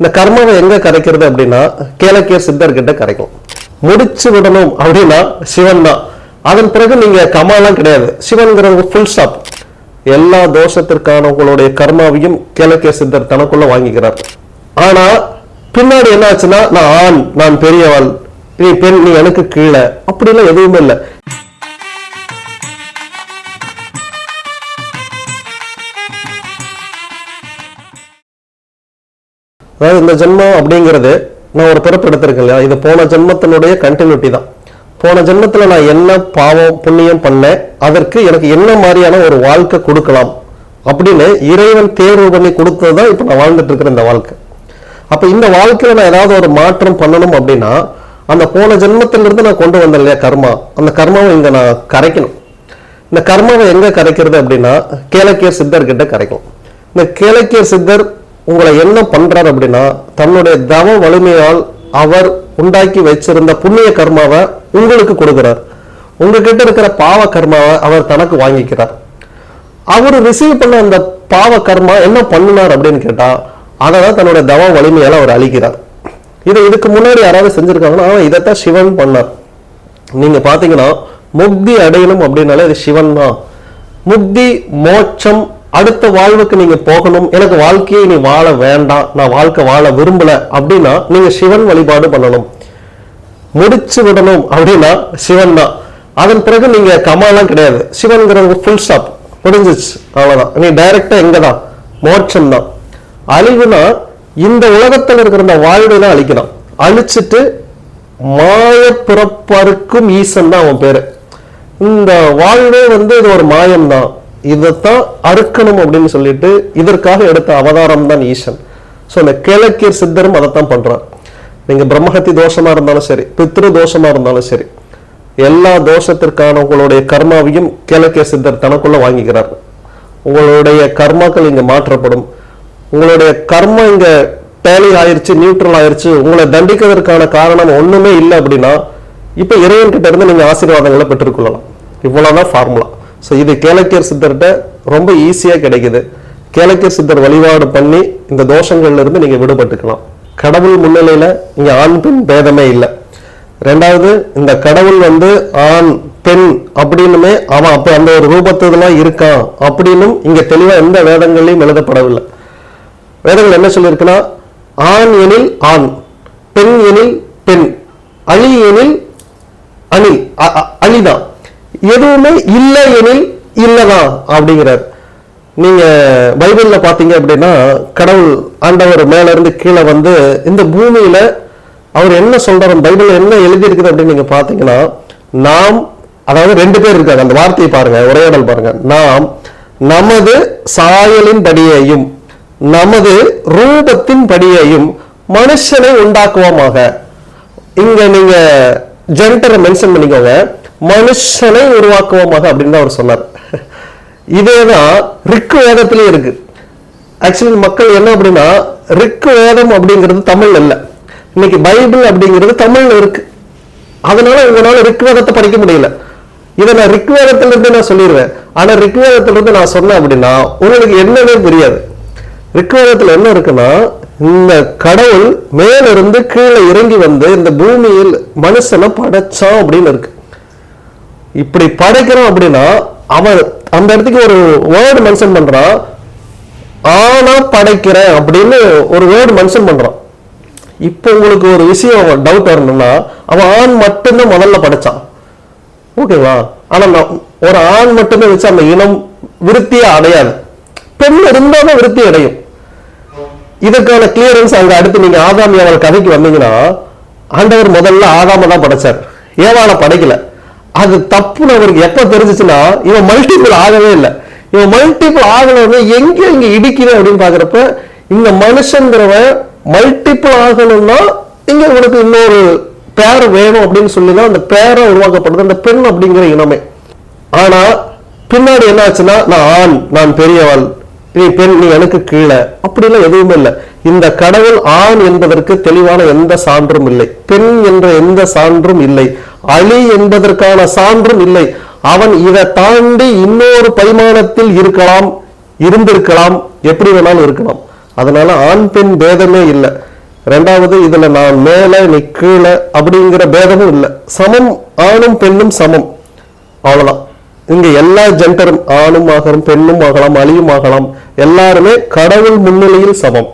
இந்த கர்மாவை எங்க கரைக்கிறது அப்படின்னா கேளக்கிய சித்தர்கிட்ட கரைக்கும். முடிச்சு விடணும் அப்படின்னா சிவன் தான். அதன் பிறகு நீங்க கமாலாம் கிடையாது. சிவன்கிறவங்க ஃபுல் ஸ்டாப் எல்லா தோஷத்திற்கான உங்களுடைய கர்மாவையும் கேளக்கிய சித்தர் தனக்குள்ள வாங்கிக்கிறார். ஆனா பின்னாடி என்ன ஆச்சுன்னா நான் ஆண் நான் பெரியவள் நீ பெண் நீ எனக்கு கீழே. அப்படிலாம் எதுவுமே இல்லை. அதாவது இந்த ஜென்மம் அப்படிங்கிறது நான் ஒரு பிறப்பு எடுத்திருக்கேன் இல்லையா? இது போன ஜென்மத்தினுடைய கண்டினியூட்டி தான். போன ஜென்மத்தில் நான் என்ன பாவம் புண்ணியம் பண்ணேன் அதற்கு எனக்கு என்ன மாதிரியான ஒரு வாழ்க்கை கொடுக்கலாம் அப்படின்னு இறைவன் தேர்வு பண்ணி கொடுத்தது தான் இப்போ நான் வாழ்ந்துட்டு இருக்கிற இந்த வாழ்க்கை. அப்போ இந்த வாழ்க்கையில நான் ஏதாவது ஒரு மாற்றம் பண்ணணும் அப்படின்னா அந்த போன ஜென்மத்திலிருந்து நான் கொண்டு வந்தேன் இல்லையா கர்மா? அந்த கர்மாவை இங்கே நான் கரைக்கணும். இந்த கர்மாவை எங்கே கரைக்கிறது அப்படின்னா கேளக்கியர் சித்தர்கிட்ட கரைக்கும் இந்த கேளக்கியர் சித்தர் உங்களை என்ன பண்றாரு அப்படின்னா தன்னுடைய தவ வலிமையால் அவர் உண்டாக்கி வச்சிருந்த புண்ணிய கர்மாவை உங்களுக்கு கொடுக்கிறார். உங்ககிட்ட இருக்கிற பாவ கர்மாவை அவர் தனக்கு வாங்கிக்கிறார். அவர் ரிசீவ் பண்ண அந்த பாவ கர்மா என்ன பண்ணினார் அப்படின்னு கேட்டா அதை தான் தன்னுடைய தவ வலிமையால் அவர் அழிக்கிறார். இதை இதுக்கு முன்னாடி யாராவது செஞ்சிருக்காங்கன்னா இதைத்தான் சிவன் பண்ணார். நீங்க பாத்தீங்கன்னா முக்தி அடையணும் அப்படின்னாலே இது சிவன் தான். முக்தி மோட்சம் அடுத்த வாழ்வுக்கு நீங்க போகணும் எனக்கு வாழ்க்கையை நீ வாழ வேண்டாம் நான் வாழ்க்கை வாழ விரும்பல அப்படின்னா நீங்க சிவன் வழிபாடு பண்ணணும். முடிச்சு விடணும் அப்படின்னா சிவன் தான். அதன் பிறகு நீங்க கமாலாம் கிடையாது. சிவன்கிறது ஃபுல் ஸ்டாப் முடிஞ்சிச்சு அவ்வளவுதான். நீ டைரக்டா எங்க தான் மோட்சம் தான். அழிவுனா இந்த உலகத்தில் இருக்கிற இந்த வாழ்வை தான் அழிக்கணும் அழிச்சிட்டு மாய பிறப்பருக்கும் ஈசன் தான் அவன் பேரு. இந்த வாழ்வே வந்து இது ஒரு மாயம் தான் இதைத்தான் அறுக்கணும் அப்படின்னு சொல்லிட்டு இதற்காக எடுத்த அவதாரம் தான் ஈசன். ஸோ அந்த கிழக்கியர் சித்தரும் அதைத்தான் பண்றார். நீங்க பிரம்மஹத்தி தோஷமா இருந்தாலும் சரி பித்ரு தோஷமா இருந்தாலும் சரி எல்லா தோஷத்திற்கான உங்களுடைய கர்மாவையும் கிழக்கிய சித்தர் தனக்குள்ள வாங்கிக்கிறார். உங்களுடைய கர்மாக்கள் இங்க மாற்றப்படும். உங்களுடைய கர்மம் இங்க டேலி ஆயிருச்சு நியூட்ரல் ஆயிருச்சு உங்களை தண்டிக்கிறதுக்கான காரணம் ஒண்ணுமே இல்லை அப்படின்னா இப்ப இறைவன்கிட்ட இருந்து நீங்க ஆசீர்வாதங்களை பெற்றுக்கொள்ளலாம். இவ்வளவுதான் ஃபார்முலா ஸோ இது கேளக்கியர் சித்தர்கிட்ட ரொம்ப ஈஸியா கிடைக்குது. கேளக்கியர் சித்தர் வழிபாடு பண்ணி இந்த தோஷங்கள்ல இருந்து நீங்க விடுபட்டுக்கலாம். கடவுள் முன்னிலையில இங்க ஆண் பெண் பேதமே இல்லை. ரெண்டாவது இந்த கடவுள் வந்து ஆண் பெண் அப்படின்னுமே அவன் அப்போ அந்த ஒரு ரூபத்துலாம் இருக்கான் அப்படின்னும் இங்க தெளிவா எந்த வேதங்கள்லயும் எழுதப்படவில்லை. வேதங்கள் என்ன சொல்லியிருக்குன்னா ஆண் எனில் ஆண் பெண் எனில் பெண் அழி எனில் அணில் அ- அ- அணிதான். எதுவுமே இல்லை எனில் இல்லதான் அப்படிங்கிறார். நீங்க பைபிள்ல பாத்தீங்க அப்படின்னா கடவுள் ஆண்டவர் மேல இருந்து கீழே வந்து இந்த பூமியில அவர் என்ன சொல்றாரு? பைபிள் என்ன எழுதியிருக்குது அப்படின்னு நீங்க பாத்தீங்கன்னா நாம் அதாவது ரெண்டு பேர் இருக்காங்க அந்த வார்த்தையை பாருங்க உரையாடல் பாருங்க. நாம் நமது சாயலின் படியையும் நமது ரூபத்தின் படியையும் மனுஷனை உண்டாக்குவோமாக. இங்க நீங்க ஜென்டரை மென்ஷன் பண்ணிக்கோங்க. மனுஷனை உருவாக்குவோமாக அப்படின்னு தான் அவர் சொன்னார். இதேதான் ரிக்கு வேதத்திலேயே இருக்கு. ஆக்சுவலி மக்கள் என்ன அப்படின்னா ரிக்கு வேதம் அப்படிங்கிறது தமிழ்ல இல்லை இன்னைக்கு பைபிள் அப்படிங்கிறது தமிழ்ல இருக்கு. அதனால உங்களால ரிக்வேதத்தை படிக்க முடியல. இதை நான் ரிக்வேதத்துல இருந்து நான் சொல்லிடுவேன் ஆனா ரிக்வேதத்துல இருந்து நான் சொன்னேன் அப்படின்னா உங்களுக்கு என்னன்னே புரியாது. ரிக்வேதத்தில் என்ன இருக்குன்னா இந்த கடவுள் மேலிருந்து கீழே இறங்கி வந்து இந்த பூமியில் மனுஷனை படைச்சான் அப்படின்னு இருக்கு. இப்படி படைக்கிறோம் அப்படின்னா அவன் அந்த இடத்துக்கு ஒரு வேர்டு மென்ஷன் பண்றான். ஆனா படைக்கிறேன் அப்படின்னு ஒரு வேர்டு மென்ஷன் பண்றான். இப்போ உங்களுக்கு ஒரு விஷயம் டவுட் வரணும்னா அவன் ஆண் மட்டும்தான் முதல்ல படைச்சான். ஓகேவா? ஆனா நான் ஒரு ஆண் மட்டுமே வச்சு அந்த இனம் விருத்தியை அடையாது. பெண் இருந்தாலும் விருத்தி அடையும். இதுக்கான கிளியரன்ஸ் அங்க அடுத்து நீங்க ஆதாம் ஏவாள் கதைக்கு வந்தீங்கன்னா ஆண்டவர் முதல்ல ஆதாம தான் படைச்சார். ஏவாளை படைக்கல. அது தப்புன்னு அவருக்கு எப்ப தெரிஞ்சுச்சுன்னா இவன் மல்டிபிள் ஆகவே இல்லை. இவன் மல்டிபிள் ஆகணும்னு எங்க இங்க இடிக்குது அப்படின்னு பாக்குறப்ப இந்த மனுஷங்கிறவன் மல்டிபிள் ஆகணும்னா இங்க இவனுக்கு இன்னொரு பேர் வேணும் அப்படின்னு சொல்லி தான் அந்த பேரை உருவாக்கப்படுது அந்த பெண் அப்படிங்கிற இனமே. ஆனா பின்னாடி என்ன ஆச்சுன்னா நான் ஆண் நான் பெரியவள் நீ பெண் நீ எனக்கு கீழே அப்படிலாம் எதுவுமே இல்லை. இந்த கடவுள் ஆண் என்பதற்கு தெளிவான எந்த சான்றும் இல்லை. பெண் என்ற எந்த சான்றும் இல்லை. அழி என்பதற்கான சான்றும் இல்லை. அவன் இதை தாண்டி இன்னொரு பரிமாணத்தில் இருக்கலாம் இருந்திருக்கலாம். எப்படி வேணாலும் இருக்கலாம். அதனால ஆண் பெண் பேதமே இல்லை. ரெண்டாவது இதுல நான் மேல நீ கீழே அப்படிங்கிற பேதமும் இல்லை. சமம் ஆணும் பெண்ணும் சமம். அவ்வளவுதான். இங்க எல்லா ஜெண்டரும் ஆணும் ஆகலாம் பெண்ணும் ஆகலாம் அழியும் ஆகலாம். எல்லாருமே கடவுள் முன்னிலையில் சமம்.